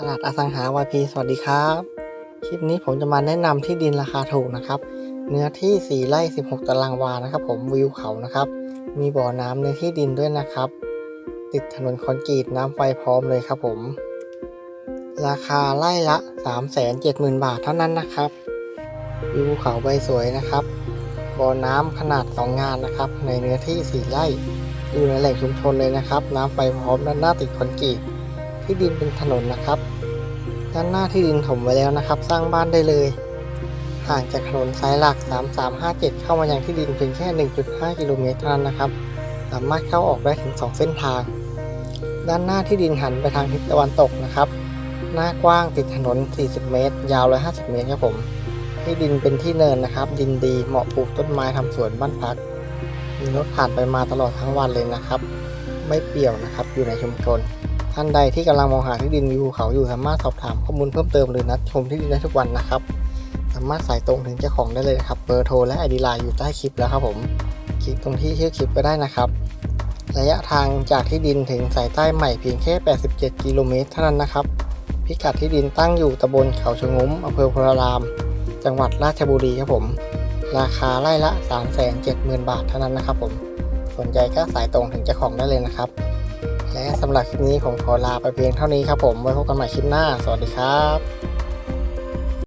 ตลาดอสังหาวายพีสวัสดีครับ คลิปนี้ผมจะมาแนะนำที่ดินราคาถูกนะครับ เนื้อที่ 4ไร่ 16 ตารางวานะครับ ผมวิวเขานะครับ มีบ่อน้ำในที่ดินด้วยนะครับ ติดถนนคอนกรีตน้ำไฟพร้อมเลยครับผม ราคาไร่ละ 370,000 บาทเท่านั้นนะครับ วิวเขาใบสวยนะครับ บ่อน้ำขนาด 2 งานนะครับ ในเนื้อที่ 4 ไร่ อยู่ในแหล่งชุมชนเลยนะครับ น้ำไฟพร้อมด้านหน้าติดคอนกรีต ที่ดินเป็นถนนนะครับ ด้านหน้าที่ดินถมไว้แล้วนะครับ สร้างบ้านได้เลยห่างจากถนนสายหลัก 3357 เข้ามายังที่ดินเพียงแค่ 1.5 กิโลเมตรเท่านั้นนะครับ สามารถเข้าออกได้ถึง 2 เส้นทาง ด้านหน้าที่ดินหันไปทางทิศตะวันตกนะครับ หน้ากว้างติดถนน 40 เมตร ยาว 150 เมตรครับผม ที่ดินเป็นที่เนินนะครับ ดินดี เหมาะปลูกต้นไม้ทำสวนบ้านพัก มีรถผ่านไปมาตลอดทั้งวันเลยนะครับ ไม่เปี่ยวนะครับ อยู่ในชุมชน ท่านใดที่กำลังมองหาที่ดินวิวเขาอยู่สามารถสอบถามข้อมูลเพิ่มเติมหรือนัดชมที่ดินได้ทุกวันนะครับ สามารถสายตรงถึงเจ้าของได้เลยครับเบอร์โทรและไอดีไลน์อยู่ใต้คลิปแล้วครับผมคลิกตรงที่ชื่อคลิปก็ได้นะครับระยะทางจากที่ดินถึงสายใต้ใหม่เพียงแค่ 87 กิโลเมตรเท่านั้นนะครับ พิกัดที่ดินตั้งอยู่ตำบลเขาชงุ้มอำเภอโพธาราม จังหวัดราชบุรีครับผม ราคาไร่ละ 370,000 บาทเท่านั้นนะครับผม สนใจก็สายตรงถึงเจ้าของได้เลยนะครับ และสำหรับคลิปนี้ผมขอลาไปเพียงเท่านี้ครับผม ไว้พบกันใหม่คลิปหน้า สวัสดีครับ